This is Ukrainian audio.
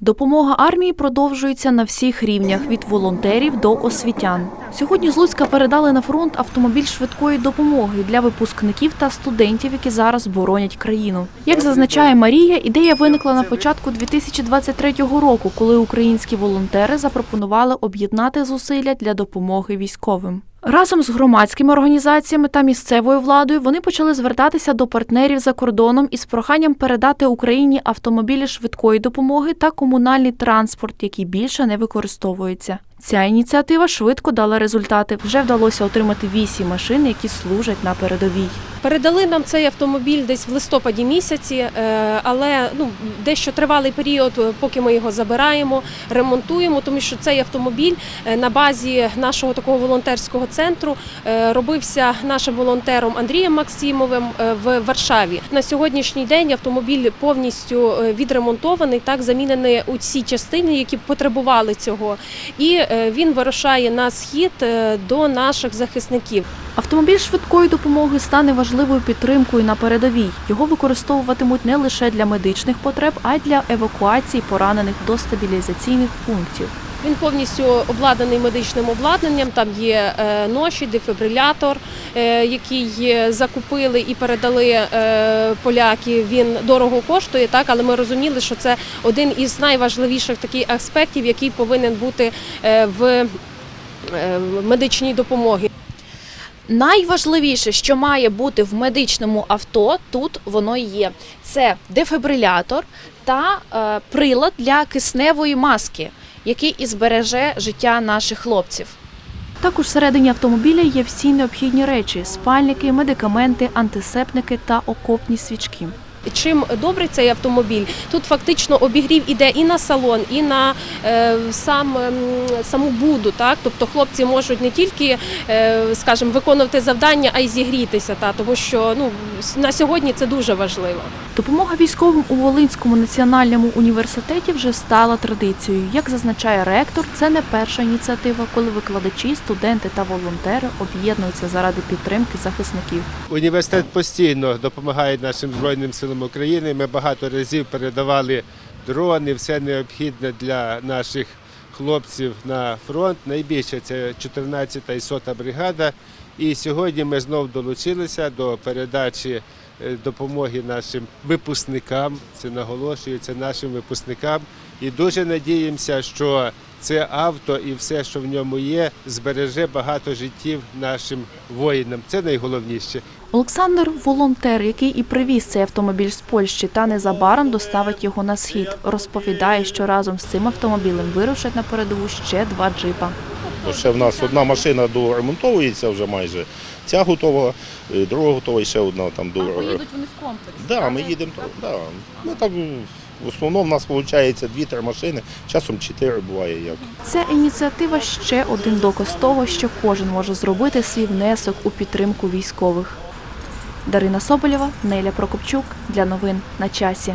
Допомога армії продовжується на всіх рівнях від волонтерів до освітян. Сьогодні з Луцька передали на фронт автомобіль швидкої допомоги для випускників та студентів, які зараз боронять країну. Як зазначає Марія, ідея виникла на початку 2023 року, коли українські волонтери запропонували об'єднати зусилля для допомоги військовим. Разом з громадськими організаціями та місцевою владою вони почали звертатися до партнерів за кордоном із проханням передати Україні автомобілі швидкої допомоги та комунальний транспорт, який більше не використовується. Ця ініціатива швидко дала результати. Вже вдалося отримати вісім машин, які служать на передовій. Передали нам цей автомобіль десь в листопаді місяці, е, але ну дещо тривалий період, е, поки ми його забираємо, ремонтуємо, тому що цей автомобіль е, на базі нашого такого волонтерського центру робився нашим волонтером Андрієм Максимовим в Варшаві. На сьогоднішній день автомобіль повністю відремонтований, так замінений у ці частини, які потребували цього, і він вирушає на схід е, до наших захисників. Автомобіль швидкої допомоги стане важливою підтримкою на передовій. Його використовуватимуть не лише для медичних потреб, а й для евакуації поранених до стабілізаційних пунктів. Він повністю обладнаний медичним обладнанням. Там є е, ноші, дефібрилятор, е, який е, закупили і передали поляки. Він дорого коштує, так але ми розуміли, що це один із найважливіших таких аспектів, який повинен бути в медичній допомогі. Найважливіше, що має бути в медичному авто, тут воно є. Це дефібрилятор та прилад для кисневої маски, який і збереже життя наших хлопців. Також всередині автомобіля є всі необхідні речі: спальники, медикаменти, антисептики та окопні свічки. Чим добрий цей автомобіль? Тут фактично обігрів іде і на салон, і на е, сам ем, саму буду. Так, тобто хлопці можуть не тільки, е, скажімо, виконувати завдання, а й зігрітися. Та тому що ну на сьогодні це дуже важливо. Допомога військовим у Волинському національному університеті вже стала традицією. Як зазначає ректор, це не перша ініціатива, коли викладачі, студенти та волонтери об'єднуються заради підтримки захисників. Університет постійно допомагає нашим Збройним силам України. Ми багато разів передавали дрони, все необхідне для наших хлопців на фронт. Найбільше це 14-та і 100-та бригада. І сьогодні ми знов долучилися до передачі е, допомоги нашим випускникам. Це наголошується нашим випускникам. І дуже надіємося, що це авто і все, що в ньому є, збереже багато життів нашим воїнам. Це найголовніше. Олександр волонтер, який і привіз цей автомобіль з Польщі, та незабаром доставить його на схід. Розповідає, що разом з цим автомобілем вирушать на передову ще два джипа. Ще в нас одна машина доремонтовується вже майже. Ця готова, е, друга готова і ще одна там до. вони в комплексі. Да, ми їдемо. Да. Ми так в основному в нас виходить дві-три машини, часом чотири буває як. Ця ініціатива ще один доказ того, що кожен може зробити свій внесок у підтримку військових. Дарина Соболєва, Неля Прокопчук для новин на часі.